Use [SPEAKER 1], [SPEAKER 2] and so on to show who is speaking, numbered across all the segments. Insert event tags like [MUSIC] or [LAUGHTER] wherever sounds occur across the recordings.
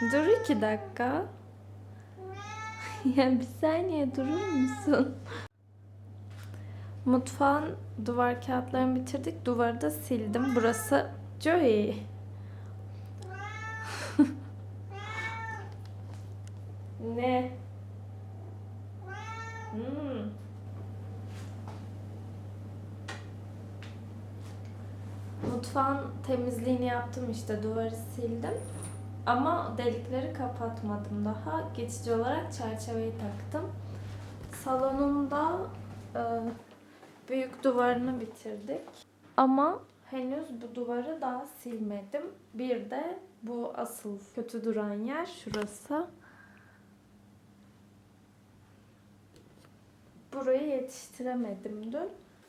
[SPEAKER 1] Dur iki dakika. [LAUGHS] ya bir saniye durur musun? Mutfağın duvar kağıtlarını bitirdik. Duvarı da sildim. Burası Joey. [LAUGHS] ne? Hmm. Mutfağın temizliğini yaptım işte duvarı sildim. Ama delikleri kapatmadım daha. Geçici olarak çerçeveyi taktım. Salonumda e, büyük duvarını bitirdik. Ama henüz bu duvarı daha silmedim. Bir de bu asıl kötü duran yer şurası. Burayı yetiştiremedim dün.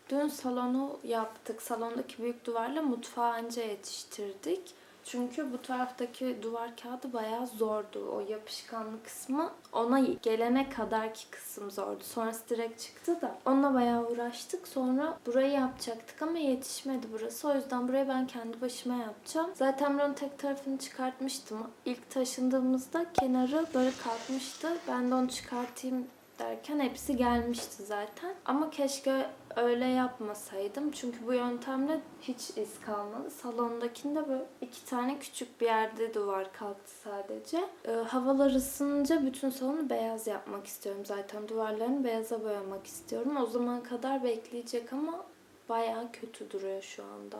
[SPEAKER 1] Dün salonu yaptık. Salondaki büyük duvarla mutfağı anca yetiştirdik. Çünkü bu taraftaki duvar kağıdı bayağı zordu. O yapışkanlı kısmı ona gelene kadarki kısım zordu. Sonrası direkt çıktı da onunla bayağı uğraştık. Sonra burayı yapacaktık ama yetişmedi burası. O yüzden burayı ben kendi başıma yapacağım. Zaten buranın tek tarafını çıkartmıştım. İlk taşındığımızda kenarı böyle kalkmıştı. Ben de onu çıkartayım derken hepsi gelmişti zaten. Ama keşke öyle yapmasaydım. Çünkü bu yöntemle hiç iz kalmadı. Salondakinde böyle iki tane küçük bir yerde duvar kalktı sadece. Ee, havalar ısınınca bütün salonu beyaz yapmak istiyorum zaten. Duvarlarını beyaza boyamak istiyorum. O zaman kadar bekleyecek ama bayağı kötü duruyor şu anda.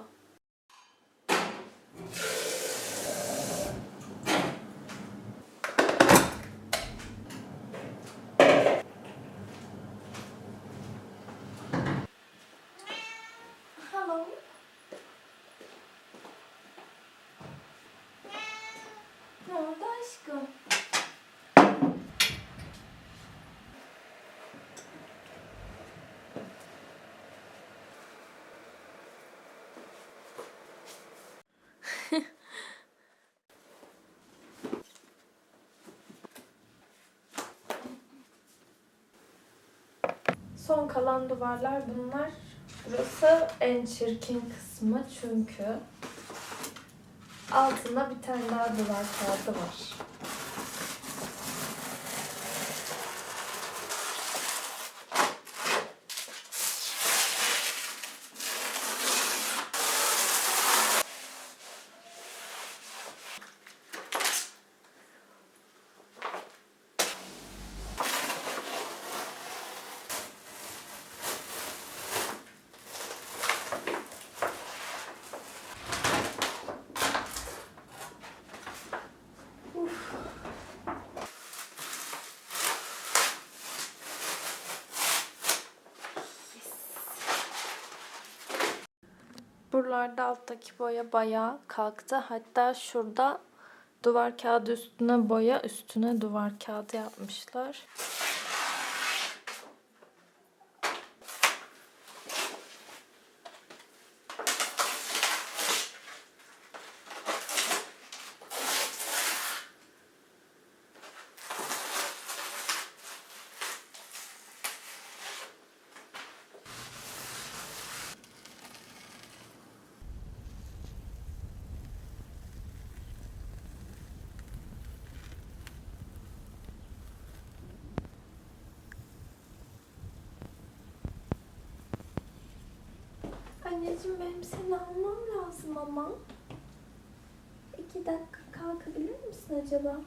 [SPEAKER 1] Hello. Ne oldu aşkım? Son kalan duvarlar bunlar. Burası en çirkin kısmı çünkü altında bir tane daha duvar kağıdı var. Buralarda alttaki boya bayağı kalktı. Hatta şurada duvar kağıdı üstüne boya, üstüne duvar kağıdı yapmışlar. Anneciğim benim seni almam lazım ama. İki dakika kalkabilir misin acaba?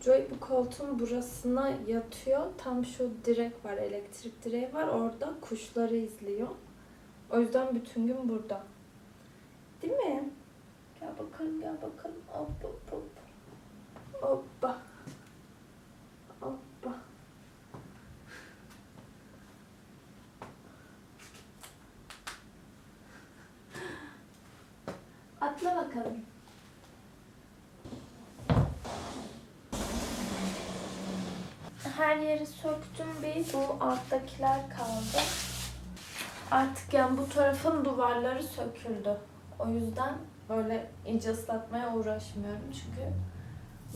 [SPEAKER 1] Joy bu koltuğun burasına yatıyor. Tam şu direk var, elektrik direği var. Orada kuşları izliyor. O yüzden bütün gün burada. Değil mi? Gel bakalım, gel bakalım. Hop hop hop. Hoppa. Hoppa. Atla bakalım. Her yeri söktüm bir. Bu alttakiler kaldı. Artık yani bu tarafın duvarları söküldü. O yüzden böyle ince ıslatmaya uğraşmıyorum çünkü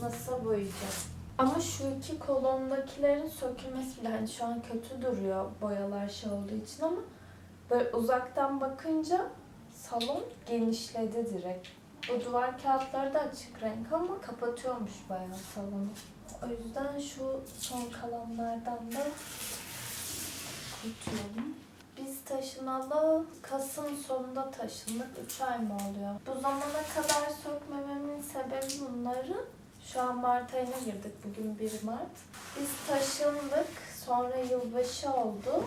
[SPEAKER 1] nasıl boyayacağım. Ama şu iki kolondakilerin sökülmesi bile hani şu an kötü duruyor boyalar şey olduğu için ama böyle uzaktan bakınca salon genişledi direkt. O duvar kağıtları da açık renk ama kapatıyormuş bayağı salonu. O yüzden şu son kalanlardan da kurtulalım. Biz taşınalı Kasım sonunda taşındık. 3 ay mı oluyor? Bu zamana kadar sökmememin sebebi bunları. Şu an Mart ayına girdik. Bugün 1 Mart. Biz taşındık. Sonra yılbaşı oldu.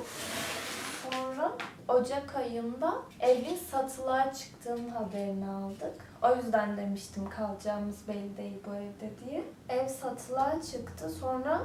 [SPEAKER 1] Sonra Ocak ayında evin satılığa çıktığının haberini aldık. O yüzden demiştim kalacağımız belli değil bu evde diye. Ev satılığa çıktı. Sonra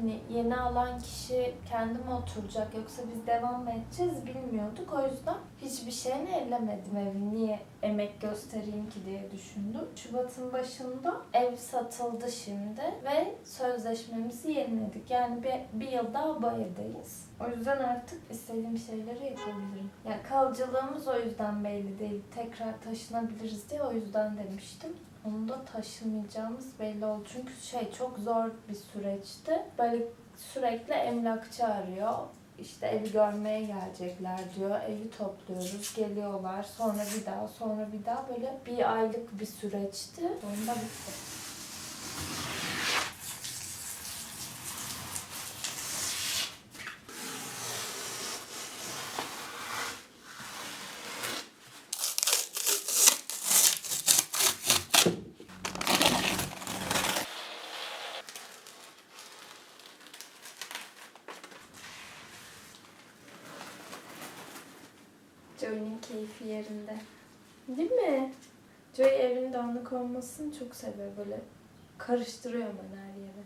[SPEAKER 1] hani yeni alan kişi kendi mi oturacak yoksa biz devam mı edeceğiz bilmiyorduk. O yüzden hiçbir şeyini ellemedim evin. Niye emek göstereyim ki diye düşündüm. Şubat'ın başında ev satıldı şimdi ve sözleşmemizi yeniledik. Yani bir, bir yıl daha bu evdeyiz. O yüzden artık istediğim şeyleri yapabilirim. Yani kalıcılığımız o yüzden belli değil. Tekrar taşınabiliriz diye o yüzden demiştim. Onu da taşınmayacağımız belli oldu. Çünkü şey çok zor bir süreçti. Böyle sürekli emlakçı arıyor. İşte evi görmeye gelecekler diyor. Evi topluyoruz. Geliyorlar. Sonra bir daha, sonra bir daha böyle bir aylık bir süreçti. Sonunda bitti. Keyfi yerinde. Değil mi? Joey evin dağınık olmasını çok seviyor böyle. Karıştırıyor hemen her yere.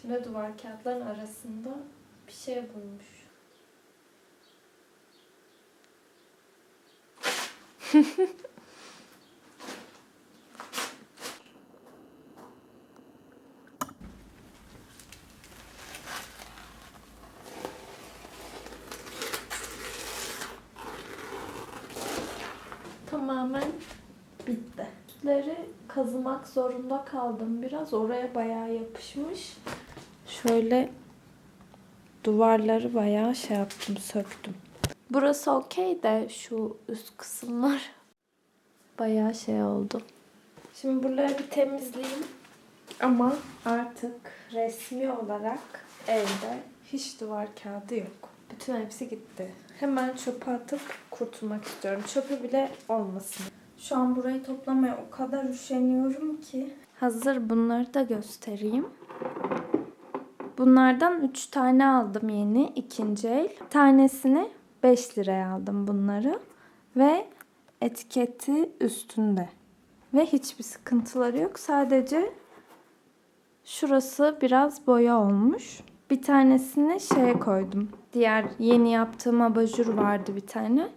[SPEAKER 1] Şimdi duvar kağıtların arasında bir şey bulmuş. Tamamen [LAUGHS] bitti. Üstleri kazımak zorunda kaldım biraz. Oraya bayağı yapışmış. Şöyle duvarları bayağı şey yaptım, söktüm. Burası okey de şu üst kısımlar [LAUGHS] bayağı şey oldu. Şimdi buraları bir temizleyeyim. Ama artık resmi olarak evde hiç duvar kağıdı yok. Bütün hepsi gitti. Hemen çöpe atıp kurtulmak istiyorum. Çöpü bile olmasın. Şu an burayı toplamaya o kadar üşeniyorum ki. Hazır bunları da göstereyim. Bunlardan 3 tane aldım yeni ikinci el. Tanesini 5 liraya aldım bunları. Ve etiketi üstünde. Ve hiçbir sıkıntıları yok. Sadece şurası biraz boya olmuş. Bir tanesini şeye koydum. Diğer yeni yaptığım abajur vardı bir tane.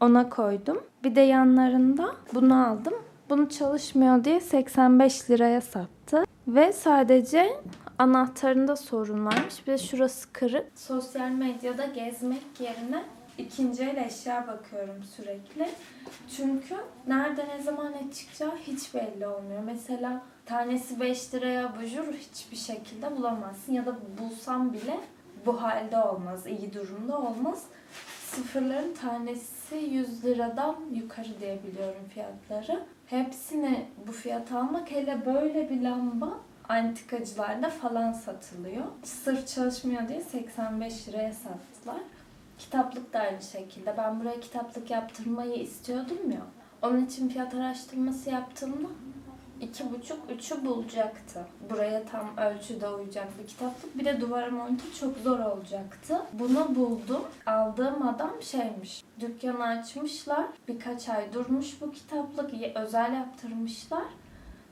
[SPEAKER 1] Ona koydum. Bir de yanlarında bunu aldım. Bunu çalışmıyor diye 85 liraya sattı. Ve sadece anahtarında sorun varmış. Bir de şurası kırık. Sosyal medyada gezmek yerine ikinci el eşya bakıyorum sürekli. Çünkü nerede ne zaman ne çıkacağı hiç belli olmuyor. Mesela tanesi 5 liraya abajur hiçbir şekilde bulamazsın. Ya da bulsam bile bu halde olmaz, iyi durumda olmaz. Sıfırların tanesi 100 liradan yukarı diye biliyorum fiyatları. Hepsini bu fiyata almak hele böyle bir lamba antikacılarda falan satılıyor. Sırf çalışmıyor diye 85 liraya sattılar. Kitaplık da aynı şekilde. Ben buraya kitaplık yaptırmayı istiyordum ya. Onun için fiyat araştırması yaptığımda iki buçuk, üçü bulacaktı. Buraya tam ölçüde uyacak bir kitaplık. Bir de duvara monte çok zor olacaktı. Bunu buldum. Aldığım adam şeymiş. Dükkanı açmışlar. Birkaç ay durmuş bu kitaplık. Özel yaptırmışlar.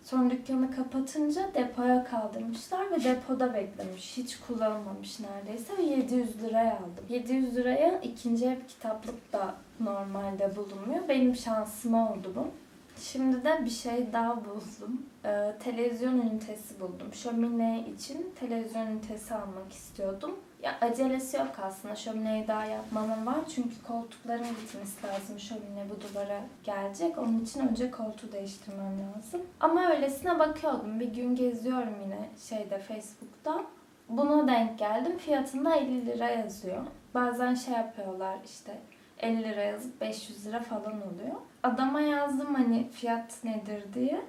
[SPEAKER 1] Sonra dükkanı kapatınca depoya kaldırmışlar ve depoda beklemiş. Hiç kullanılmamış neredeyse ve 700 liraya aldım. 700 liraya ikinci ev kitaplık da normalde bulunmuyor. Benim şansıma oldu bu. Şimdi de bir şey daha buldum. Ee, televizyon ünitesi buldum. Şömine için televizyon ünitesi almak istiyordum. Ya acelesi yok aslında. Şömineyi daha yapmamın var. Çünkü koltukların gitmesi lazım. Şömine bu duvara gelecek. Onun için önce koltuğu değiştirmem lazım. Ama öylesine bakıyordum. Bir gün geziyorum yine şeyde Facebook'ta. Buna denk geldim. Fiyatında 50 lira yazıyor. Bazen şey yapıyorlar işte 50 lira yazıp 500 lira falan oluyor. Adama yazdım hani fiyat nedir diye.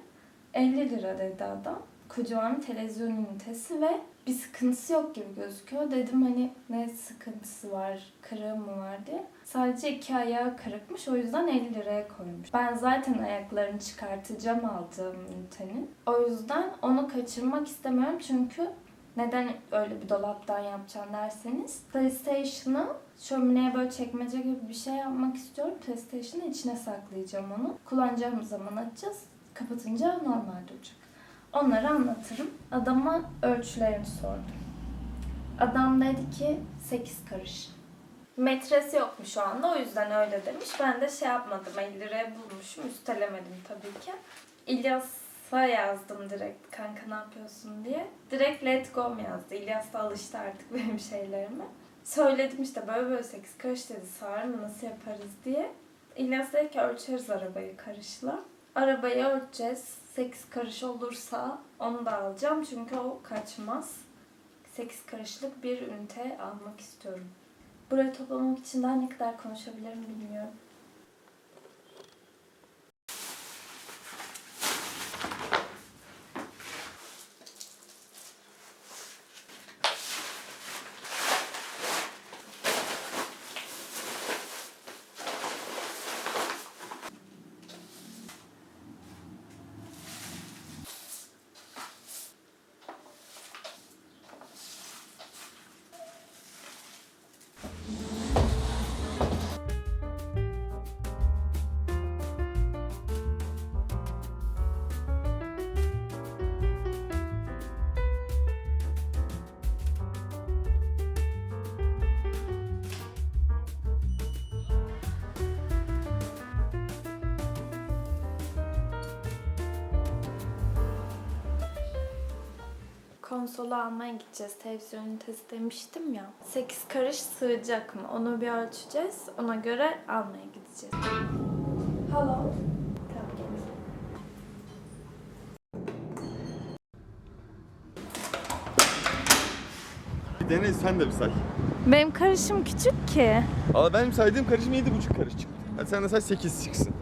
[SPEAKER 1] 50 lira dedi adam. Kocaman televizyon ünitesi ve bir sıkıntısı yok gibi gözüküyor. Dedim hani ne sıkıntısı var, kırığı mı var diye. Sadece iki ayağı kırıkmış o yüzden 50 liraya koymuş. Ben zaten ayaklarını çıkartacağım aldığım ünitenin. O yüzden onu kaçırmak istemiyorum çünkü neden öyle bir dolaptan yapacağım derseniz PlayStation'ı şömineye böyle çekmece gibi bir şey yapmak istiyorum. PlayStation'ı içine saklayacağım onu. Kullanacağımız zaman açacağız. Kapatınca normal duracak. Onları anlatırım. Adama ölçülerini sordum. Adam dedi ki 8 karış. Metresi yokmuş şu anda o yüzden öyle demiş. Ben de şey yapmadım 50 liraya bulmuşum üstelemedim tabii ki. İlyas'a yazdım direkt kanka ne yapıyorsun diye. Direkt let go yazdı. İlyas da alıştı artık [LAUGHS] benim şeylerime. Söyledim işte böyle böyle 8 karış dedi sağır mı nasıl yaparız diye. İlyas dedi ki ölçeriz arabayı karışla. Arabayı ölçeceğiz. 8 karış olursa onu da alacağım çünkü o kaçmaz. 8 karışlık bir ünite almak istiyorum. Burayı toplamak için daha ne kadar konuşabilirim bilmiyorum. Konsolu almaya gideceğiz. Televizyon ünitesi demiştim ya. 8 karış sığacak mı? Onu bir ölçeceğiz. Ona göre almaya gideceğiz. Hello.
[SPEAKER 2] Dene sen de bir say.
[SPEAKER 1] Benim karışım küçük ki.
[SPEAKER 2] Valla benim saydığım karışım 7,5 karış çıktı. Hadi sen de say 8 çıksın.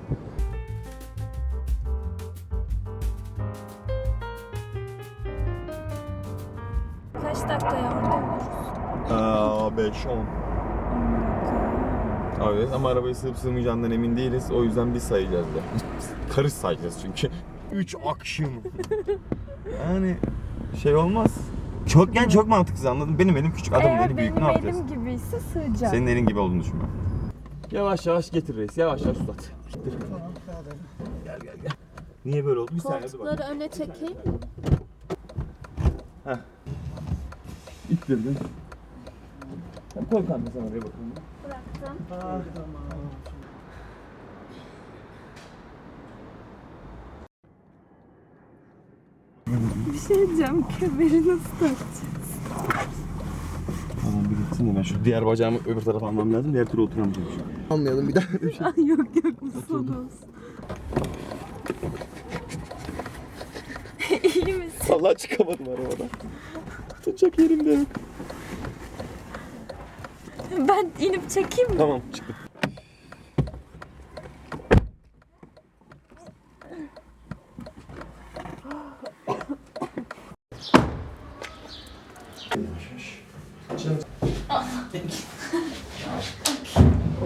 [SPEAKER 2] 10. Alıyoruz ama arabayı sığıp sığmayacağından emin değiliz. O yüzden bir sayacağız da. Karış sayacağız çünkü. [LAUGHS] 3 action. yani şey olmaz. Çok yani çok mantıksız anladın. Benim elim küçük, adamın Eğer eli büyük. Ne benim elim
[SPEAKER 1] gibiyse sığacak.
[SPEAKER 2] Senin elin gibi olduğunu düşünmüyorum. Yavaş yavaş getir reis. Yavaş yavaş uzat. Getir. Gel gel gel. Niye böyle oldu? Bir saniye dur
[SPEAKER 1] Koltukları bakayım. öne çekeyim mi?
[SPEAKER 2] İttirdin. Koy kanka sen oraya bakalım.
[SPEAKER 1] Bıraktım. Bir şey diyeceğim. Kemeri nasıl takacağız?
[SPEAKER 2] Tamam bir gitsin de ben şu diğer bacağımı öbür tarafa almam lazım. Diğer türlü oturamayacağım. Almayalım bir daha. [LAUGHS]
[SPEAKER 1] yok yok son olsun. İyi misin?
[SPEAKER 2] Vallahi çıkamadım arabadan. Tutacak yerim de yok.
[SPEAKER 1] Ben inip çekeyim mi?
[SPEAKER 2] Tamam çıktım.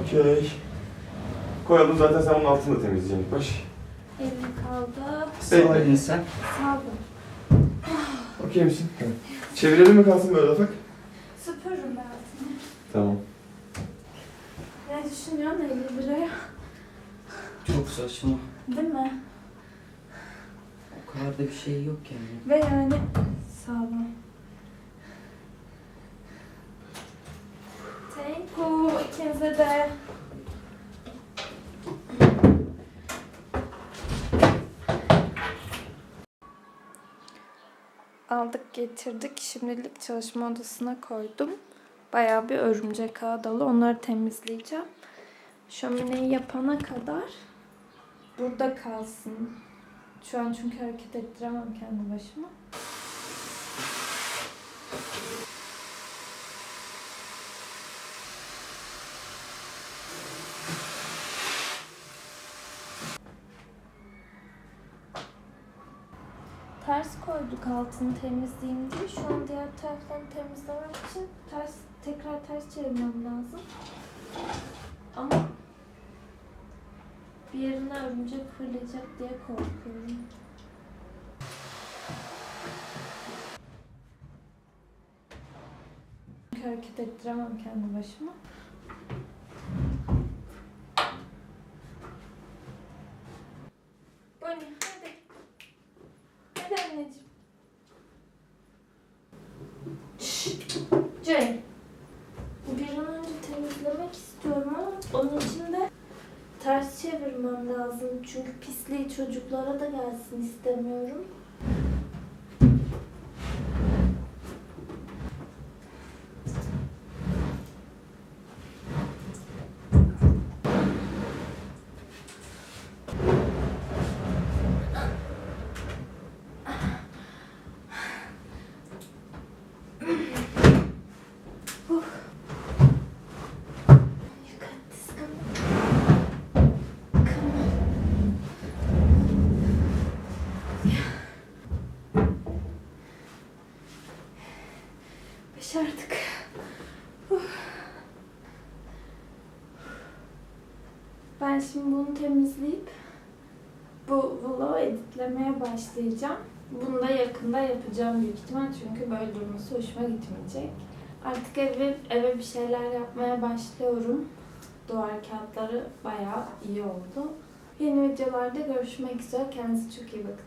[SPEAKER 2] Okey. Koyalım zaten sen onun altını da temizleyeceksin baş.
[SPEAKER 1] Elim kaldı.
[SPEAKER 2] Sağ
[SPEAKER 3] elini sen.
[SPEAKER 1] Sağ olun.
[SPEAKER 2] Okey misin? Çevirelim mi kalsın böyle ufak?
[SPEAKER 1] Süpürürüm ben altını.
[SPEAKER 2] Tamam.
[SPEAKER 1] Ne düşünüyorsun 50 liraya?
[SPEAKER 3] Çok saçma.
[SPEAKER 1] Değil mi?
[SPEAKER 3] O kadar da bir şey yok yani.
[SPEAKER 1] Ve yani sağ olun. Thank you. İkinize de. Aldık getirdik. Şimdilik çalışma odasına koydum. Bayağı bir örümcek ağı dolu. Onları temizleyeceğim şömineyi yapana kadar burada kalsın. Şu an çünkü hareket ettiremem kendi başıma. ters koyduk altını temizleyeyim. Şu an diğer taraflarını temizlemek için ters tekrar ters çevirmem lazım. Ama bir yerine örümcek fırlayacak diye korkuyorum. Hareket ettiremem kendi başıma. Bonnie hadi. Hadi anneciğim. Şşş. Jane. Bir an önce temizlemek istiyorum ama onun için de ters çevirmem lazım. Çünkü pisliği çocuklara da gelsin istemiyorum. Ben şimdi bunu temizleyip bu vlogu editlemeye başlayacağım. Bunu da yakında yapacağım büyük ihtimal çünkü böyle durması hoşuma gitmeyecek. Artık eve, eve bir şeyler yapmaya başlıyorum. Duvar kağıtları bayağı iyi oldu. Yeni videolarda görüşmek üzere. Kendinize çok iyi bakın.